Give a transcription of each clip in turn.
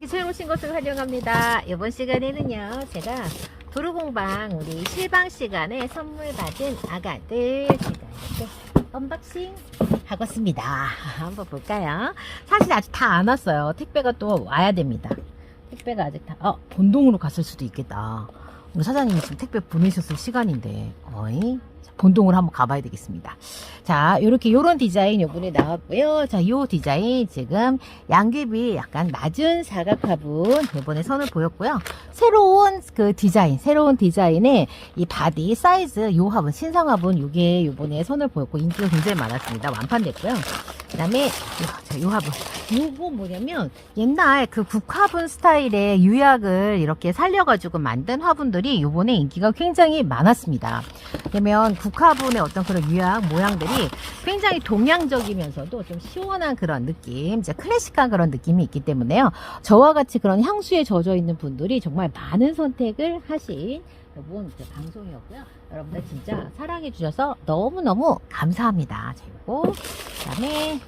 기술 오신 것을 환영합니다. 이번 시간에는요, 제가 도루공방 우리 실방 시간에 선물 받은 아가들 제가 이렇게 언박싱 하겠습니다. 한번 볼까요? 사실 아직 다 안 왔어요. 택배가 또 와야 됩니다. 택배가 아직 다, 어, 본동으로 갔을 수도 있겠다. 오늘 사장님이 지금 택배 보내셨을 시간인데, 어이? 자, 본동으로 한번 가봐야 되겠습니다. 자, 요렇게 요런 디자인 요번에 나왔고요. 자, 요 디자인 지금 양귀비 약간 낮은 사각 화분 이번에 선을 보였고요. 새로운 그 디자인, 새로운 디자인의 이 바디 사이즈 요 화분, 신상 화분 요게 요번에 선을 보였고 인기가 굉장히 많았습니다. 완판됐고요. 그 다음에 요, 자, 요 화분. 요거 뭐냐면 옛날 그 국화분 스타일의 유약을 이렇게 살려가지고 만든 화분들이 요번에 인기가 굉장히 많았습니다. 그러면 국화분의 어떤 그런 유약 모양들이 굉장히 동양적이면서도 좀 시원한 그런 느낌, 이제 클래식한 그런 느낌이 있기 때문에요. 저와 같이 그런 향수에 젖어 있는 분들이 정말 많은 선택을 하신 이번 그 방송이었고요. 여러분들 진짜 사랑해 주셔서 너무너무 감사합니다. 자, 요거 그다음에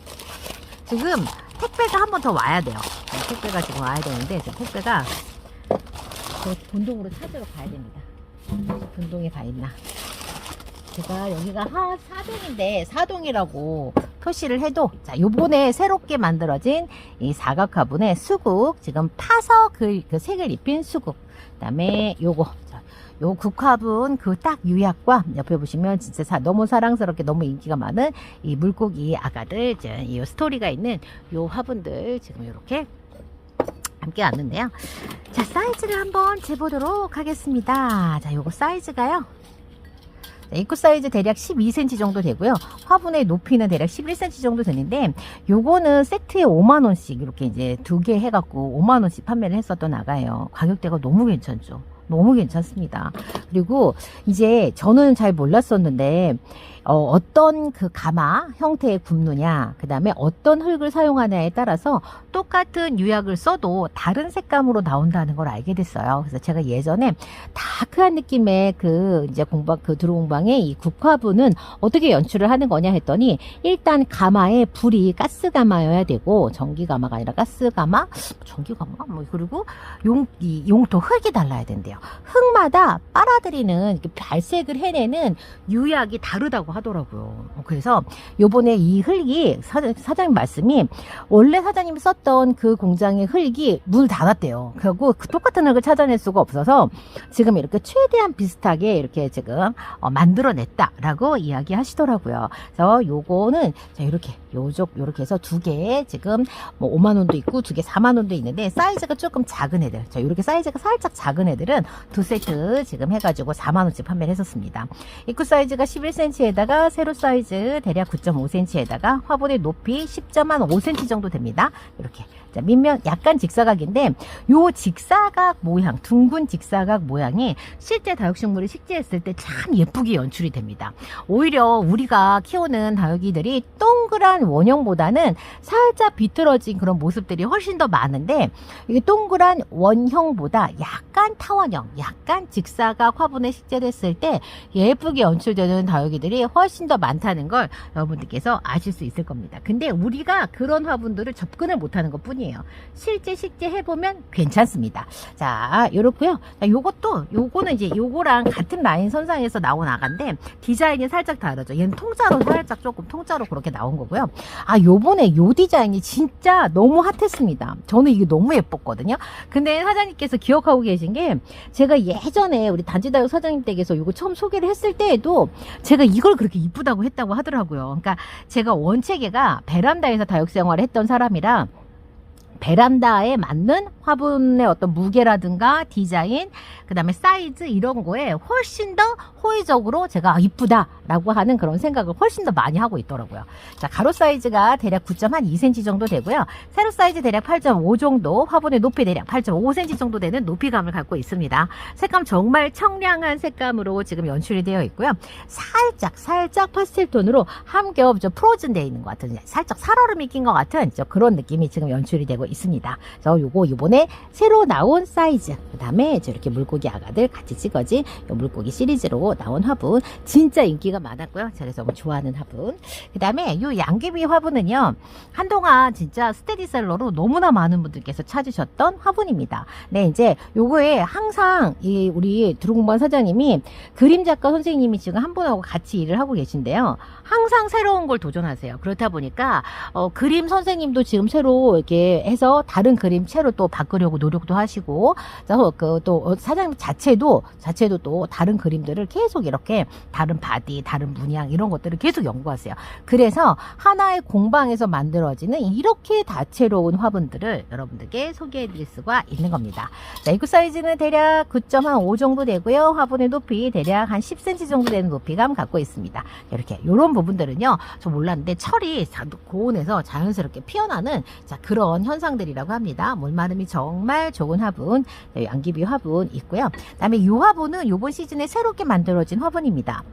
지금 택배가 한 번 더 와야 돼요. 네, 택배가 지금 와야 되는데 지금 택배가 저 본동으로 찾으러 가야 됩니다. 본동에 가 있나? 제가 여기가 하, 사동인데 사동이라고 표시를 해도 자 요번에 새롭게 만들어진 이 사각 화분의 수국 지금 파서 그, 그 색을 입힌 수국 그 다음에 요거 자, 요 국화분 그 딱 유약과 옆에 보시면 진짜 사- 너무 사랑스럽게 너무 인기가 많은 이 물고기 아가들 이 스토리가 있는 요 화분들 지금 이렇게 함께 왔는데요. 자 사이즈를 한번 재보도록 하겠습니다. 자 요거 사이즈가요. 네, 입구 사이즈 대략 12cm 정도 되고요. 화분의 높이는 대략 11cm 정도 되는데 요거는 세트에 5만 원씩 이렇게 이제 두 개 해갖고 5만 원씩 판매를 했었던 아가예요. 가격대가 너무 괜찮죠. 너무 괜찮습니다. 그리고 이제 저는 잘 몰랐었는데 어, 떤그 가마 형태의 굽느냐, 그 다음에 어떤 흙을 사용하냐에 따라서 똑같은 유약을 써도 다른 색감으로 나온다는 걸 알게 됐어요. 그래서 제가 예전에 다크한 느낌의 그 이제 공방 그 드로공방의 이 국화분은 어떻게 연출을 하는 거냐 했더니 일단 가마에 불이 가스 가마여야 되고 전기 가마가 아니라 가스 가마, 전기 가마 뭐 그리고 용 이 용도 흙이 달라야 된대요. 흙마다 빨아들이는 발색을 해내는 유약이 다르다고 하더라고요. 어, 그래서 요번에 이 흙이 사장, 사장님 말씀이 원래 사장님이 썼던 그 공장의 흙이 물 닫았대요. 그리고 그 똑같은 흙을 찾아낼 수가 없어서 지금 이렇게 최대한 비슷하게 이렇게 지금 어, 만들어냈다라고 이야기하시더라고요. 그래서 요거는 자 이렇게 요쪽 요렇게 해서 두 개 지금 뭐 5만 원도 있고 두 개 4만 원도 있는데 사이즈가 조금 작은 애들 자 이렇게 사이즈가 살짝 작은 애들은 두 세트 지금 해가지고 4만 원씩 판매를 했었습니다. 입구 사이즈가 11cm에다가 세로 사이즈 대략 9.5cm에다가 화분의 높이 10.한 5cm 정도 됩니다. 이렇게 자, 밑면 약간 직사각인데 요 직사각 모양 둥근 직사각 모양이 실제 다육식물이 식재했을 때 참 예쁘게 연출이 됩니다. 오히려 우리가 키우는 다육이들이 동그란 원형보다는 살짝 비틀어진 그런 모습들이 훨씬 더 많은데 이게 동그란 원형보다 약간 타원형, 약간 직사각 화분에 식재됐을 때 예쁘게 연출되는 다육이들이 훨씬 더 많다는 걸 여러분들께서 아실 수 있을 겁니다. 근데 우리가 그런 화분들을 접근을 못하는 것 뿐이 에요. 실제 식재 해보면 괜찮습니다. 자, 요렇고요. 자, 요것도 요거는 이제 요거랑 같은 라인 선상에서 나온 아가인데 디자인이 살짝 다르죠. 얘는 통짜로 살짝 조금 통짜로 그렇게 나온 거고요. 아, 요번에 요 디자인이 진짜 너무 핫했습니다. 저는 이게 너무 예뻤거든요. 근데 사장님께서 기억하고 계신 게 제가 예전에 우리 단지다육 사장님 댁에서 요거 처음 소개를 했을 때에도 제가 이걸 그렇게 이쁘다고 했다고 하더라고요. 그러니까 제가 원체계가 베란다에서 다육 생활을 했던 사람이라 베란다에 맞는 화분의 어떤 무게라든가 디자인, 그 다음에 사이즈 이런 거에 훨씬 더 호의적으로 제가 아, 이쁘다 라고 하는 그런 생각을 훨씬 더 많이 하고 있더라고요. 자, 가로 사이즈가 대략 9.2cm 정도 되고요. 세로 사이즈 대략 8.5 정도, 화분의 높이 대략 8.5cm 정도 되는 높이감을 갖고 있습니다. 색감 정말 청량한 색감으로 지금 연출이 되어 있고요. 살짝, 살짝 파스텔 톤으로 함겹 저 프로즌 되어 있는 것 같은, 살짝 살얼음이 낀 것 같은 저 그런 느낌이 지금 연출이 되고 있습니다. 그래서 요거 요번에 새로 나온 사이즈 그 다음에 이렇게 물고기 아가들 같이 찍어진 요 물고기 시리즈로 나온 화분 진짜 인기가 많았고요. 제가 너무 좋아하는 화분. 그 다음에 요 양귀비 화분은요 한동안 진짜 스테디셀러로 너무나 많은 분들께서 찾으셨던 화분입니다. 네 이제 요거에 항상 이 우리 두루공반 사장님이 그림 작가 선생님이 지금 한 분하고 같이 일을 하고 계신데요. 항상 새로운 걸 도전하세요. 그렇다 보니까 어, 그림 선생님도 지금 새로 이렇게 해서 다른 그림 채로 또 바꾸려고 노력도 하시고 그래서 그또 사장님 자체도 자체도 또 다른 그림들을 계속 이렇게 다른 바디, 다른 문양 이런 것들을 계속 연구하세요. 그래서 하나의 공방에서 만들어지는 이렇게 다채로운 화분들을 여러분들께 소개해 드릴 수가 있는 겁니다. 자, 입구 사이즈는 대략 9.5 정도 되고요. 화분의 높이 대략 한 10cm 정도 되는 높이감 갖고 있습니다. 이렇게 이런 부분들은요, 저 몰랐는데 철이 자- 고온에서 자연스럽게 피어나는 자, 그런 현상 들이라고 합니다. 물마름이 정말 좋은 화분, 네, 양귀비 화분 있고요. 그다음에 이 화분은 이번 시즌에 새롭게 만들어진 화분입니다.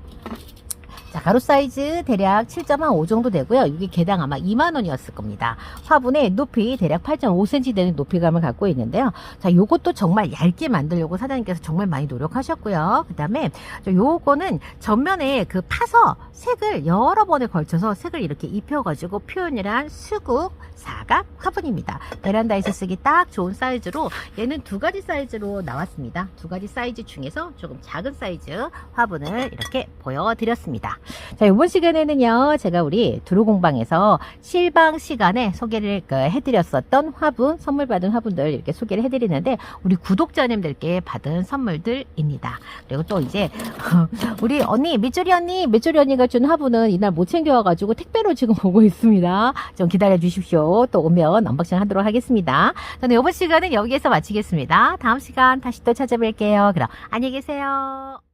자, 가로 사이즈 대략 7.5 정도 되고요. 이게 개당 아마 2만 원이었을 겁니다. 화분의 높이 대략 8.5cm 되는 높이감을 갖고 있는데요. 자, 요것도 정말 얇게 만들려고 사장님께서 정말 많이 노력하셨고요. 그 다음에 요거는 전면에 그 파서 색을 여러 번에 걸쳐서 색을 이렇게 입혀 가지고 표현을 한 수국 사각 화분입니다. 베란다에서 쓰기 딱 좋은 사이즈로 얘는 두 가지 사이즈로 나왔습니다. 두 가지 사이즈 중에서 조금 작은 사이즈 화분을 이렇게 보여드렸습니다. 자, 이번 시간에는요, 제가 우리 두루공방에서 실방 시간에 소개를 그 해드렸었던 화분, 선물 받은 화분들 이렇게 소개를 해드리는데, 우리 구독자님들께 받은 선물들입니다. 그리고 또 이제, 우리 언니, 밑줄이 언니, 밑줄이 언니가 준 화분은 이날 못 챙겨와가지고 택배로 지금 오고 있습니다. 좀 기다려 주십시오. 또 오면 언박싱 하도록 하겠습니다. 저는 이번 시간은 여기에서 마치겠습니다. 다음 시간 다시 또 찾아뵐게요. 그럼 안녕히 계세요.